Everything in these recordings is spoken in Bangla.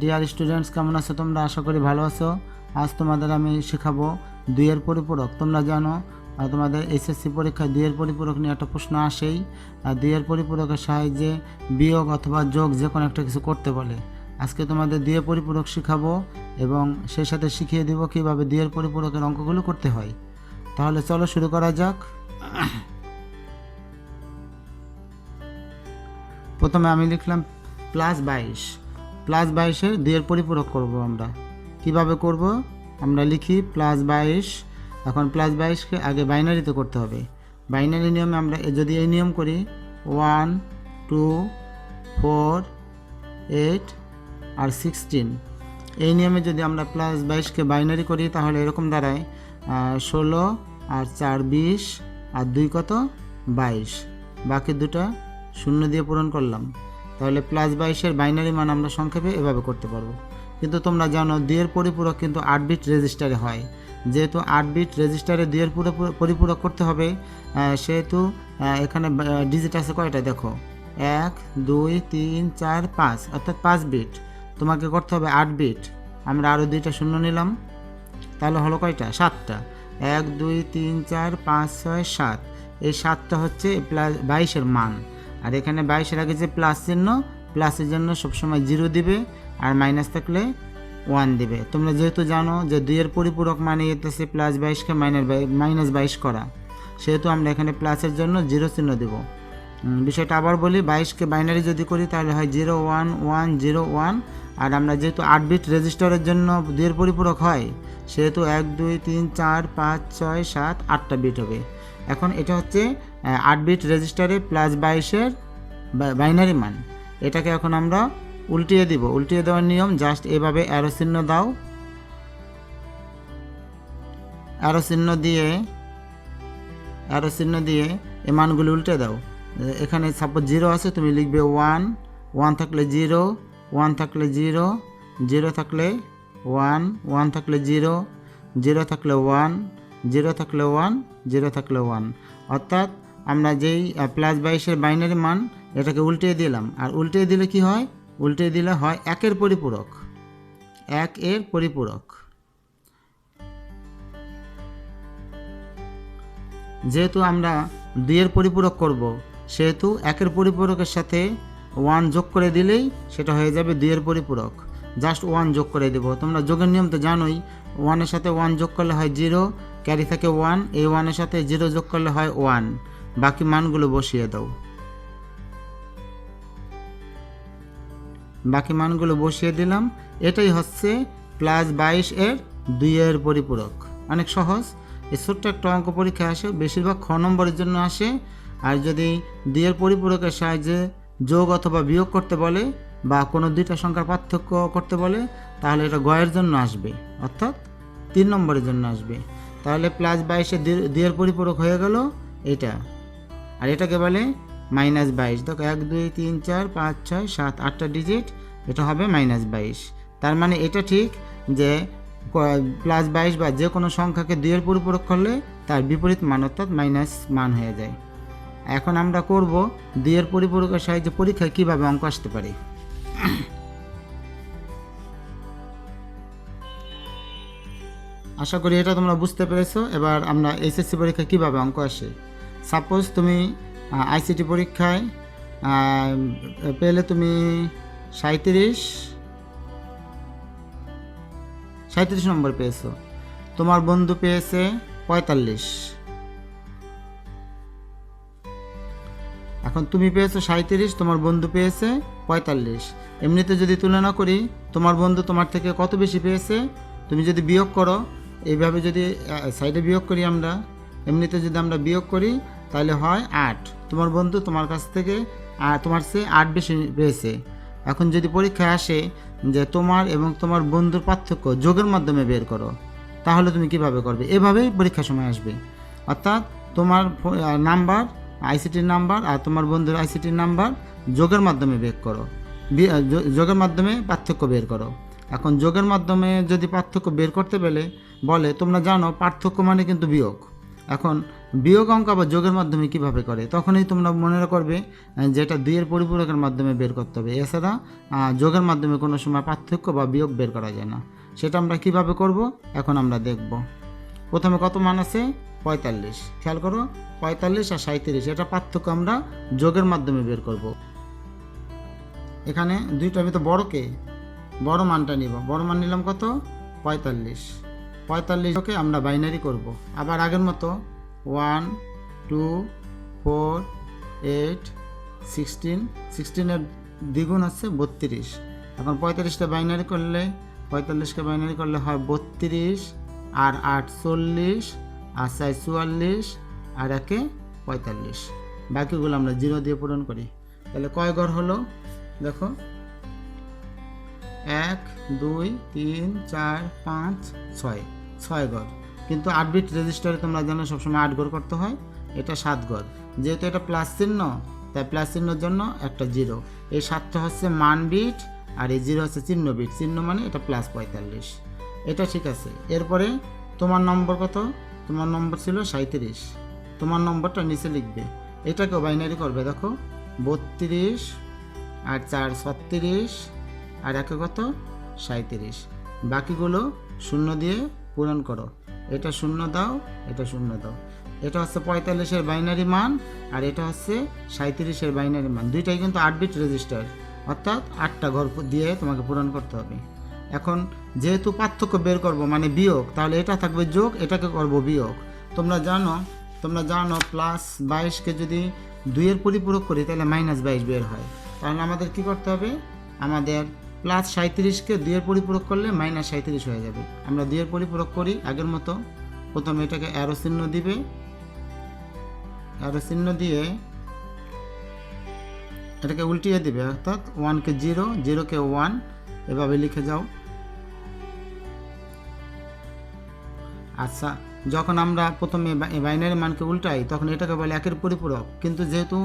ডিয়ার স্টুডেন্টস কেমন আছো তোমরা? আশা করি ভালো আছো। আজ তোমাদের আমি শেখাবো দুইয়ের পরিপূরক। তোমরা জানো আহ, তোমাদের এসএসসি পরীক্ষায় দুইয়ের পরিপূরক নিয়ে একটা প্রশ্ন আসেই। আর দুইয়ের পরিপূরকের সাহায্যে বিয়োগ অথবা যোগ যে কোনো একটা কিছু করতে বলে। আজকে তোমাদের দুইয়ের পরিপূরক শেখাবো এবং সেই সাথে শিখিয়ে দিব কীভাবে দুইয়ের পরিপূরকের অঙ্কগুলো করতে হয়। তাহলে চলো শুরু করা যাক। প্রথমে আমি লিখলাম প্লাস বাইশ। প্লাস বাইশের দুইয়ের পরিপূরক করব আমরা। কীভাবে করব? আমরা লিখি প্লাস বাইশ। এখন প্লাস বাইশকে আগে বাইনারিতে করতে হবে। বাইনারি নিয়মে আমরা যদি এই নিয়ম করি, ওয়ান, টু, ফোর, এইট আর সিক্সটিন। এই নিয়মে যদি আমরা প্লাস বাইশকে বাইনারি করি, তাহলে এরকম দাঁড়ায় ষোলো আর চার বিশ, আর দুই কত? বাইশ। বাকি দুটা শূন্য দিয়ে পূরণ করলাম। তাহলে প্লাস বাইশের বাইনারি মান আমরা সংক্ষেপে এভাবে করতে পারব। কিন্তু তোমরা জানো, দুইয়ের পরিপূরক কিন্তু আট বিট রেজিস্টারে হয়। যেহেতু আট বিট রেজিস্টারে দুইয়ের পুরো পরিপূরক করতে হবে সেহেতু এখানে ডিজিট আছে কয়টা? দেখো, এক, দুই, তিন, চার, পাঁচ, অর্থাৎ পাঁচ বিট তোমাকে করতে হবে আট বিট আমরা আরও দুইটা শূন্য নিলাম। তাহলে হলো কয়টা? সাতটা। এক, দুই, তিন, চার, পাঁচ, ছয়, সাত। এই সাতটা হচ্ছে প্লাস বাইশের মান। আর এখানে বাইশের আগে যে প্লাস চিহ্ন, প্লাসের জন্য সবসময় জিরো দিবে আর মাইনাস থাকলে ওয়ান দিবে। তোমরা যেহেতু জানো যে দুইয়ের পরিপূরক মানে এতেছে প্লাস বাইশকে মাইনাস মাইনাস বাইশ করা। সেহেতু আমরা এখানে প্লাসের জন্য জিরো চিহ্ন দেবো। বিষয়টা আবার বলি বাইশকে বাইনারি যদি করি তাহলে হয় zero one one, zero one. আর আমরা যেহেতু আট বিট রেজিস্টারের জন্য দুইয়ের পরিপূরক হয়, সেহেতু এক, দুই, তিন, চার, পাঁচ, ছয়, সাত, আটটা বিট হবে। এখন এটা হচ্ছে আট বিট রেজিস্টারে প্লাস বাইশের বাইনারি মান। এটাকে এখন আমরা উল্টিয়ে দিব। উল্টিয়ে দেওয়ার নিয়ম জাস্ট এভাবে অ্যারো চিহ্ন দাও। অ্যারো চিহ্ন দিয়ে অ্যারো চিহ্ন দিয়ে এই মানগুলো উল্টে দাও। এ- এখানে সাপোজ জিরো আছে, তুমি লিখবে ওয়ান ওয়ান থাকলে জিরো ওয়ান থাকলে জিরো জিরো থাকলে ওয়ান ওয়ান থাকলে জিরো জিরো থাকলে ওয়ান জিরো থাকলে ওয়ান জিরো থাকলে ওয়ান অর্থাৎ আমরা যেই প্লাস বাইশের বাইনারি মান এটাকে উল্টিয়ে দিলাম। আর উল্টিয়ে দিলে কি হয়? উল্টিয়ে দিলে হয় একের পরিপূরক। এক এর পরিপূরক। যেহেতু আমরা দুইয়ের পরিপূরক করব, সেহেতু একের পরিপূরকের সাথে ওয়ান যোগ করে দিলেই সেটা হয়ে যাবে দুইয়ের পরিপূরক। জাস্ট ওয়ান যোগ করে দেব। তোমরা যোগের নিয়ম তো জানোই ওয়ানের সাথে ওয়ান যোগ করলে হয় জিরো ক্যারি থাকে ওয়ান এই ওয়ানের সাথে জিরো যোগ করলে হয় ওয়ান বাকি মানগুলো বসিয়ে দাও। বাকি মানগুলো বসিয়ে দিলাম। এটাই হচ্ছে প্লাস বাইশ এর দুইয়ের পরিপূরক। অনেক সহজ। এই ছোট্ট একটা অঙ্ক পরীক্ষা আসে, বেশিরভাগ খ নম্বরের জন্য আসে। আর যদি দুইয়ের পরিপূরকের সাহায্যে যোগ অথবা বিয়োগ করতে বলে বা কোনো দুইটা সংখ্যার পার্থক্য করতে বলে, তাহলে এটা গয়ের জন্য আসবে। অর্থাৎ তিন নম্বরের জন্য আসবে। তাহলে প্লাস বাইশে দুইয়ের পরিপূরক হয়ে গেল এটা। আর এটাকে বলে মাইনাস বাইশ। দেখো এক, দুই, তিন, চার, পাঁচ, ছয়, সাত, আটটা ডিজিট এটা হবে মাইনাস বাইশ। তার মানে এটা ঠিক যে প্লাস বাইশ বা যে কোনো সংখ্যাকে দুইয়ের পরিপূরক করলে তার বিপরীত মান অর্থাৎ মাইনাস মান হয়ে যায়। এখন আমরা করব দুইয়ের পরিপূরকের সাহায্যে পরীক্ষায় কীভাবে অঙ্ক আসতে পারে। আশা করি এটা তোমরা বুঝতে পেরেছ। এবার আমরা এসএসসি পরীক্ষায় কীভাবে অঙ্ক আসে। সাপোজ তুমি আইসিটি পরীক্ষায় পেলে তুমি সাঁত্রিশ সাঁত্রিশ নম্বর পেয়েছ। তোমার বন্ধু পেয়েছে পঁয়তাল্লিশ। এখন তুমি পেয়েছ সাঁত্রিশ তোমার বন্ধু পেয়েছে পঁয়তাল্লিশ। এমনিতে যদি তুলনা করি, তোমার বন্ধু তোমার থেকে কত বেশি পেয়েছে? তুমি যদি বিয়োগ করো, এইভাবে যদি সাইডে বিয়োগ করি আমরা, এমনিতে যদি আমরা বিয়োগ করি তাহলে হয় আট। তোমার বন্ধু তোমার কাছ থেকে তোমার চেয়ে আট বেশি পেয়েছে। এখন যদি পরীক্ষায় আসে যে তোমার এবং তোমার বন্ধুর পার্থক্য যোগের মাধ্যমে বের করো, তাহলে তুমি কীভাবে করবে? এভাবেই পরীক্ষার সময় আসবে। অর্থাৎ তোমার নাম্বার আইসিটির নাম্বার আর তোমার বন্ধুর আইসিটির নাম্বার যোগের মাধ্যমে বের করো। যোগের মাধ্যমে পার্থক্য বের করো। এখন যোগের মাধ্যমে যদি পার্থক্য বের করতে পেলে, বলে তোমরা জানো পার্থক্য মানে কিন্তু বিয়োগ। এখন বিয়োগ অঙ্ক আবার যোগের মাধ্যমে কীভাবে করে? তখনই তোমরা মনে করবে যেটা দুইয়ের পরিপূরকের মাধ্যমে বের করতে হবে। এছাড়া যোগের মাধ্যমে কোনো সময় পার্থক্য বা বিয়োগ বের করা যায় না। সেটা আমরা কীভাবে করব? এখন আমরা দেখব। প্রথমে কত মান আছে? পঁয়তাল্লিশ। খেয়াল করো, পঁয়তাল্লিশ আর সাঁত্রিশ এটা পার্থক্য আমরা যোগের মাধ্যমে বের করব। এখানে দুইটার ভিতরে বড় কে? বড় মানটা নিব। বড় মান নিলাম কত? পঁয়তাল্লিশ। পঁয়তাল্লিশকে আমরা বাইনারি করব। আবার আগের মতো one, two, four, eight, sixteen, সিক্সটিনের দ্বিগুণ হচ্ছে বত্রিশ। এখন পঁয়তাল্লিশটা বাইনারি করলে, পঁয়তাল্লিশকে বাইনারি করলে হয় বত্রিশ, আর আটচল্লিশ আর চাই চুয়াল্লিশ, আর একে পঁয়তাল্লিশ। বাকিগুলো আমরা জিরো দিয়ে পূরণ করি। তাহলে কয় ঘর হলো? দেখো। এক, দুই, তিন, চার, পাঁচ, ছয়। ছয় ঘর কিন্তু আট বিট রেজিস্টারে তোমরা জানো সবসময় আট ঘর করতে হয়, এটা সাত ঘর যেহেতু এটা প্লাস চিহ্ন, তাই প্লাস চিহ্নের জন্য একটা জিরো এই সাতটা হচ্ছে মান বিট আর এই জিরো হচ্ছে চিহ্ন বিট চিহ্ন মানে এটা প্লাস পঁয়তাল্লিশ। এটা ঠিক আছে। এরপরে তোমার নম্বর কত? তোমার নম্বর ছিল সাঁত্রিশ তোমার নম্বরটা নিচে লিখবে। এটাকেও বাইনারি করবে, দেখো। বত্রিশ আর চার ছত্রিশ। আর একে কত? সাঁত্রিশ বাকিগুলো শূন্য দিয়ে পূরণ করো। এটা শূন্য দাও, এটা শূন্য দাও। এটা হচ্ছে পঁয়তাল্লিশের বাইনারি মান আর এটা হচ্ছে সাঁত্রিশের বাইনারি মান। দুইটাই কিন্তু আট বিট রেজিস্টার। অর্থাৎ আটটা ঘর দিয়ে তোমাকে পূরণ করতে হবে। এখন যেহেতু পার্থক্য বের করব মানে বিয়োগ, তাহলে এটা থাকবে যোগ, এটাকে করব বিয়োগ। তোমরা জানো তোমরা জানো প্লাস বাইশকে যদি দুইয়ের পরিপূরক করি, তাহলে মাইনাস বাইশ বের হয়। তাহলে আমাদের কি করতে হবে? আমাদের প্লাস সাঁত্রিশকে দুইয়ের পরিপূরক করলে মাইনাস সাঁত্রিশ হয়ে যাবে। আমরা দুইয়ের পরিপূরক করি আগের মতো। প্রথমে এটাকে অ্যারো চিহ্ন দিবে। অ্যারো চিহ্ন দিয়ে এটাকে উল্টিয়ে দিবে, অর্থাৎ ওয়ানকে জিরো জিরোকে ওয়ান এভাবে লিখে যাও। আচ্ছা যখন আমরা প্রথমে বাইনারি মানকে উল্টাই, তখন এটাকে বলে একের পরিপূরক। কিন্তু যেহেতু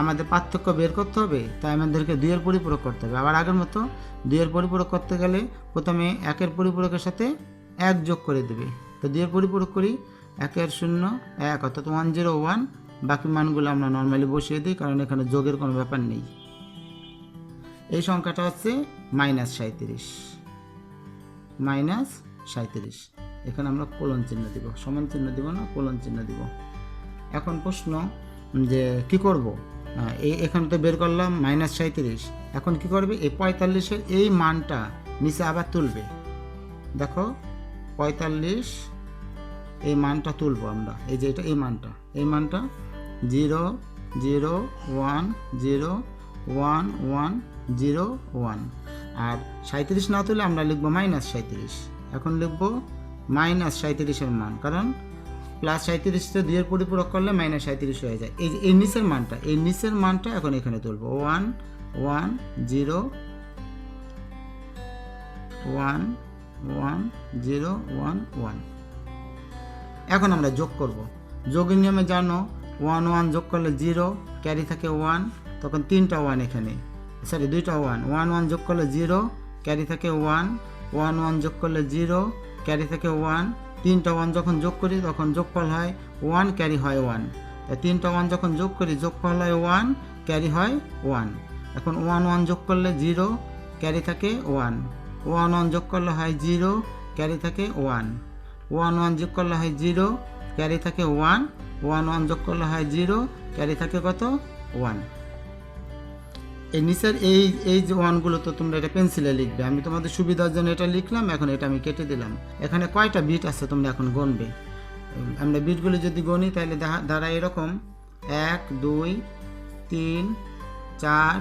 আমাদের পার্থক্য বের করতে হবে, তাই আমাদেরকে দুইয়ের পরিপূরক করতে হবে। আবার আগের মতো দুইয়ের পরিপূরক করতে গেলে প্রথমে একের পরিপূরকের সাথে এক যোগ করে দেবে। তো দুইয়ের পরিপূরক করি, একের শূন্য, এক, অর্থাৎ ওয়ান জিরো ওয়ান বাকি মানগুলো আমরা নর্মালি বসিয়ে দিই, কারণ এখানে যোগের কোনো ব্যাপার নেই। এই সংখ্যাটা হচ্ছে মাইনাস সাঁত্রিশ মাইনাস সাঁত্রিশ এখানে আমরা কোলন চিহ্ন দিব। সমান চিহ্ন দিব না, কোলন চিহ্ন দিব। এখন প্রশ্ন যে কি করব? এই এখানে তো বের করলাম, মাইনাস সাঁত্রিশ এখন কি করবে? এই পঁয়তাল্লিশের এই মানটা নিচে আবার তুলবে। দেখো, পঁয়তাল্লিশ, এই মানটা তুলবো আমরা। এই যে এটা, এই মানটা। এই মানটা zero zero, one zero, one one, zero, one. আর সাঁত্রিশ না তুলে আমরা লিখব মাইনাস সাঁত্রিশ এখন লিখব মাইনাস সাঁত্রিশের মান, কারণ প্লাস সাঁত্রিশটা দুইয়ের পরিপূরক করলে মাইনাস সাঁত্রিশ হয়ে যায়। এই যে, এই নিচের মানটা, এই নিচের মানটা এখন এখানে তুলবো। One one zero one one zero one one এখন আমরা যোগ করব। যোগের নিয়মে জানো ওয়ান ওয়ান যোগ করলে জিরো ক্যারি থাকে ওয়ান তখন তিনটা ওয়ান এখানে। সরি দুইটা ওয়ান ওয়ান ওয়ান যোগ করলে জিরো ক্যারি থাকে ওয়ান ওয়ান ওয়ান যোগ করলে জিরো ক্যারি থাকে ওয়ান তিনটা ওয়ান যখন যোগ করি, তখন যোগফল হয় ওয়ান ক্যারি হয় ওয়ান তাই তিনটা ওয়ান যখন যোগ করি, যোগফল হয় ওয়ান ক্যারি হয় ওয়ান এখন ওয়ান ওয়ান যোগ করলে জিরো ক্যারি থাকে ওয়ান ওয়ান ওয়ান যোগ করলে হয় জিরো ক্যারি থাকে ওয়ান ওয়ান ওয়ান যোগ করলে হয় জিরো ক্যারি থাকে ওয়ান ওয়ান ওয়ান যোগ করলে হয় জিরো ক্যারি থাকে কত? ওয়ান এই নিচের এই এই যে ওয়ানগুলো তো তোমরা এটা পেন্সিলে লিখবে। আমি তোমাদের সুবিধার জন্য এটা লিখলাম, এখন এটা আমি কেটে দিলাম। এখানে কয়টা বিট আছে তোমরা এখন গণবে? আমরা বিটগুলো যদি গণি তাহলে দাঁড়ায় এরকম, এক, দুই, তিন, চার,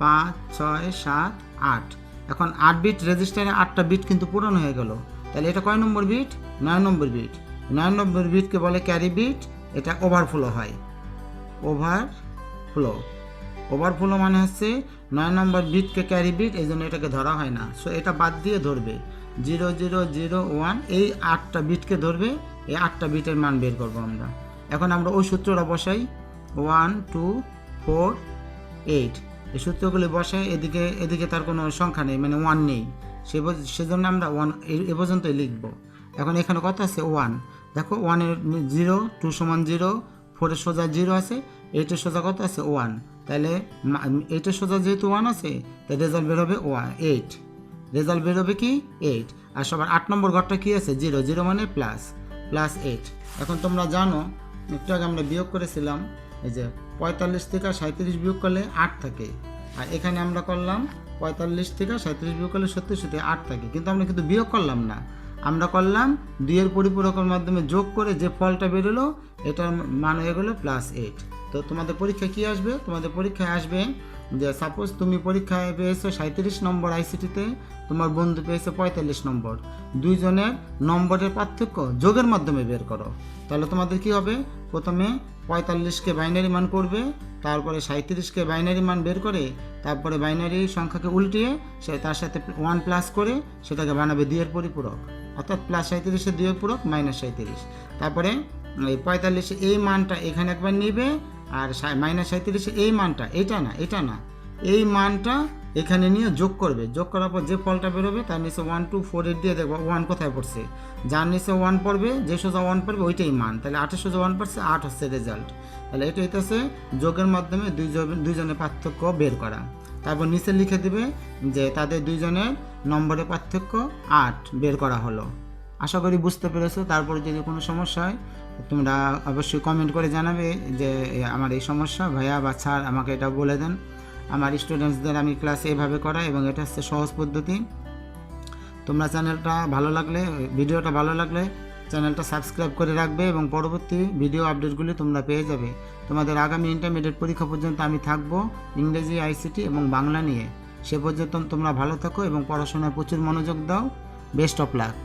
পাঁচ, ছয়, সাত, আট। এখন আট বিট রেজিস্টারে আটটা বিট কিন্তু পূরণ হয়ে গেল। তাহলে এটা কয় নম্বর বিট নয় নম্বর বিট নয় নম্বর বিটকে বলে ক্যারি বিট এটা ওভারফ্লো হয়। ওভারফ্লো ওভারফ্লো মানে হচ্ছে নয় নম্বর বিটকে ক্যারি বিট এই জন্য এটাকে ধরা হয় না। সো এটা বাদ দিয়ে ধরবে। জিরো জিরো জিরো ওয়ান এই আটটা বিটকে ধরবে, এই আটটা বিটের মান বের করব আমরা। এখন আমরা ওই সূত্রটা বসাই। ওয়ান টু ফোর এইট এই সূত্রগুলি বসাই, এদিকে এদিকে তার কোনো সংখ্যা নেই মানে ওয়ান নেই। সে সেজন্য আমরা ওয়ান এ পর্যন্তই লিখব। এখন এখানে কত আছে? ওয়ান দেখো ওয়ানের জিরো টু সমান জিরো ফোরের সোজা জিরো আছে এইটের সোজা কত আছে? ওয়ান তাহলে এইটের সোজা যেহেতু ওয়ান আছে, তাই রেজাল্ট বের হবে ওয়ান এইট রেজাল্ট বের হবে কি? এইট আর সবার আট নম্বর ঘরটা কি আছে? জিরো জিরো মানে প্লাস প্লাস এইট এখন তোমরা জানো, একটু আগে আমরা বিয়োগ করেছিলাম, এই যে পঁয়তাল্লিশ থেকে সাঁত্রিশ বিয়োগ করলে আট থাকে। আর এখানে আমরা করলাম পঁয়তাল্লিশ থেকে সাঁত্রিশ বিয়োগ করলে সত্যি সত্যি আট থাকে। কিন্তু আমরা কিন্তু বিয়োগ করলাম না। আমরা করলাম দুইয়ের পরিপূরকের মাধ্যমে যোগ করে যে ফলটা বেরোলো, এটার মান হয়ে গেলো প্লাস এইট তো তোমাদের পরীক্ষায় কি আসবে? তোমাদের পরীক্ষায় আসবে যে সাপোজ তুমি পরীক্ষায় পেয়েছ সাঁত্রিশ নম্বর আইসিটিতে তোমার বন্ধু পেয়েছে পঁয়তাল্লিশ নম্বর। দুইজনের নম্বরের পার্থক্য যোগের মাধ্যমে বের করো। তাহলে তোমাদের কি হবে? প্রথমে পঁয়তাল্লিশকে বাইনারি মান করবে, তারপরে সাঁত্রিশকে বাইনারি মান বের করে, তারপরে বাইনারি সংখ্যাকে উল্টিয়ে সে তার সাথে ওয়ান প্লাস করে সেটাকে বানাবে দুইয়ের পরিপূরক। অর্থাৎ প্লাস সাঁত্রিশের দুইয়ের পূরক মাইনাস সাঁত্রিশ তারপরে এই পঁয়তাল্লিশে এই মানটা এখানে একবার নিবে আর মাইনাস সাঁত্রিশে এই মানটা, এটা না এটা না। এই মানটা এখানে নিয়ে যোগ করবে। যোগ করার পর যে ফলটা বেরোবে তার নিচে ওয়ান টু ফোর এইট দিয়ে দেখব ওয়ান কোথায় পড়ছে। যার নিচে ওয়ান পড়বে, যে সোজা ওয়ান পড়বে ওইটাই মান। তাহলে আটের সোজা ওয়ান পড়ছে, আট হচ্ছে রেজাল্ট তাহলে এটা হইতেছে যোগের মাধ্যমে দুইজন দুইজনের পার্থক্য বের করা। তারপর নিচে লিখে দেবে যে তাদের দুইজনের নম্বরের পার্থক্য আট বের করা হলো। আশা করি বুঝতে পেরেছ। তারপরে যদি কোনো সমস্যা হয়, তোমরা অবশ্যই কমেন্ট করে জানাবে যে আমার এই সমস্যা, ভাইয়া বা স্যার আমাকে এটা বলে দেন। আমার স্টুডেন্টসদের আমি ক্লাস এইভাবে করাই এবং এটা হচ্ছে সহজ পদ্ধতি। তোমরা চ্যানেলটা ভালো লাগলে ভিডিওটা ভালো লাগলে চ্যানেলটা সাবস্ক্রাইব করে রাখবে এবং পরবর্তী ভিডিও আপডেটগুলি তোমরা পেয়ে যাবে। তোমাদের আগামী ইন্টারমিডিয়েট পরীক্ষা পর্যন্ত আমি থাকব ইংরেজি আইসিটি এবং বাংলা নিয়ে। সে পর্যন্ত তোমরা ভালো থাকো এবং পড়াশোনায় প্রচুর মনোযোগ দাও। Best of luck